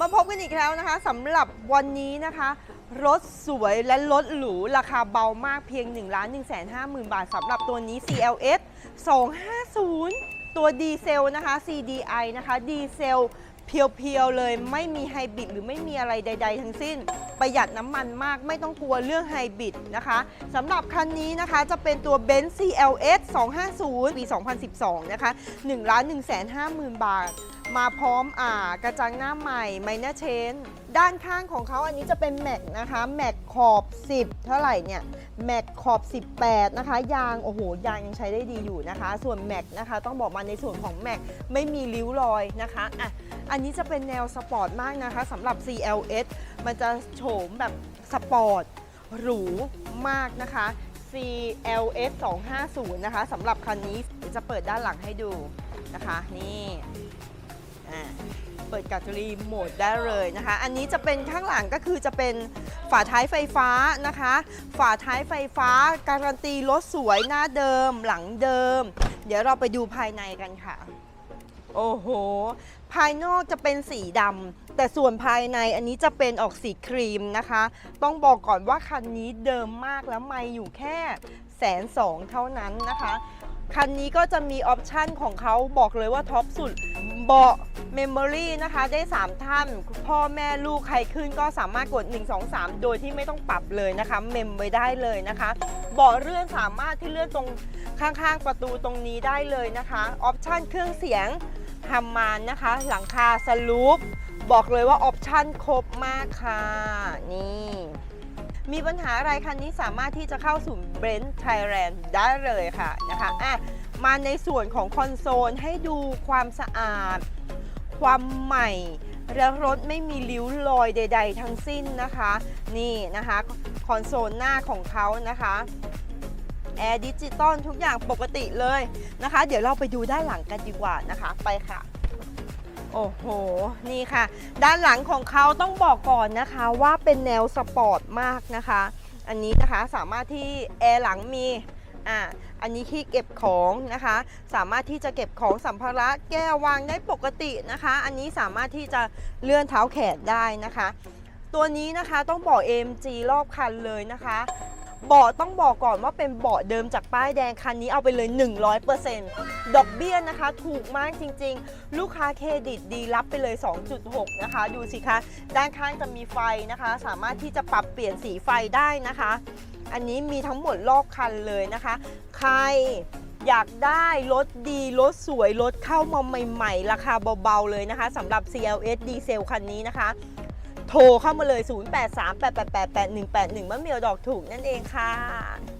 มาพบกันอีกแล้วนะคะสำหรับวันนี้นะคะ รถสวยและรถหรู ราคาเบามากเพียง 1 1 5 0 0 0 0 บาทสำหรับตัวนี้ CLS 250 ตัวดีเซลนะคะ CDI นะคะดีเซลเพียวๆเลยไม่มีไฮบริดหรือไม่มีอะไรใด ๆ ทั้งสิ้น ประหยัดน้ำมันมากไม่ต้องกลัวเรื่องไฮบริดนะคะสำหรับคันนี้นะคะจะเป็นตัว Benz CLS 250 ปี 2012 นะคะ 1 1 5 0 0 0 0 บาท มาพร้อมอ่ากระจังหน้าใหม่ไมเนอร์เชนด้านข้างของเขาอันนี้จะเป็นแม็กนะคะแม็กขอบ 10 เท่าไหร่เนี่ยแม็กขอบ 18 นะคะ ยางโอ้โหยางยังใช้ได้ดีอยู่นะคะ ส่วนแม็กนะคะต้องบอกมาในส่วนของแม็กไม่มีริ้วรอยนะคะอะอันนี้จะเป็นแนวสปอร์ตมากนะคะสำหรับ CLS มันจะโฉมแบบสปอร์ตหรูมากนะคะ CLS 250 นะคะสำหรับคันนี้จะเปิดด้านหลังให้ดูนะคะ นี่ อ่าเปิดกัตรีโหมดได้เลยนะคะ อันนี้จะเป็นข้างหลังก็คือจะเป็นฝาท้ายไฟฟ้านะคะ ฝาท้ายไฟฟ้า การันตีรถสวยหน้าเดิมหลังเดิม เดี๋ยวเราไปดูภายในกันค่ะ โอ้โห ภายนอกจะเป็นสีดำแต่ส่วนภายในอันนี้จะเป็นออกสีครีมนะคะ ต้องบอกก่อนว่าคันนี้เดิมมากแล้วไม่อยู่แค่แสนสองเท่านั้นนะคะ คันนี้ก็จะมีออปชันของเขาบอกเลยว่าท็อปสุด เบาะเมมโมรีนะคะได้ 3 ท่าน พ่อแม่ลูกใครขึ้นก็สามารถกด 1 2 3 โดยที่ไม่ต้องปรับเลยนะคะ เมมไว้ได้เลยนะคะ เบาะเลื่อนสามารถที่เลื่อนตรงข้างๆ ประตูตรงนี้ได้เลยนะคะออปชันเครื่องเสียงฮัมมานนะคะ หลังคาสลูปบอกเลยว่าออปชันครบมากค่ะ นี่มีปัญหาอะไรคันนี้สามารถที่จะเข้าสู่เบรนท์ไทยแลนด์ได้เลยค่ะนะคะอะ มาในส่วนของคอนโซลให้ดูความสะอาด ความใหม่แล้วรถไม่มีริ้วรอยใด ๆ ทั้งสิ้นนะคะ นี่นะคะคอนโซลหน้าของเขานะคะแอร์ดิจิตอลทุกอย่างปกติเลยนะคะ เดี๋ยวเราไปดูด้านหลังกันดีกว่านะคะ ไปค่ะ โอ้โห นี่ค่ะ ด้านหลังของเขาต้องบอกก่อนนะคะว่าเป็นแนวสปอร์ตมากนะคะ อันนี้นะคะสามารถที่แอร์หลังมี อ่าอันนี้ที่เก็บของนะคะ สามารถที่จะเก็บของสัมภาระแก้ววางได้ปกตินะคะ อันนี้สามารถที่จะเลื่อนเท้าแขนได้นะคะ ตัวนี้นะคะต้องบอก AMG รอบคันเลยนะคะเบาะต้องบอกก่อนว่าเป็นเบาะเดิมจากป้ายแดงคันนี้เอาไปเลย 100%ดอกเบี้ยนะคะ ถูกมากจริงๆ ลูกค้าเครดิตดีรับไปเลย 2.6 นะคะ ดูสิคะ ด้านข้างจะมีไฟนะคะ สามารถที่จะปรับเปลี่ยนสีไฟได้นะคะ อันนี้มีทั้งหมดรอบคันเลยนะคะ ใครอยากได้รถดีรถสวยรถเข้ามาใหม่ ๆ ราคาเบาๆเลยนะคะสำหรับ CLS ดีเซลคันนี้นะคะ โทรเข้ามาเลย 0838888181มะเมียวดอกถูกนั่นเองค่ะ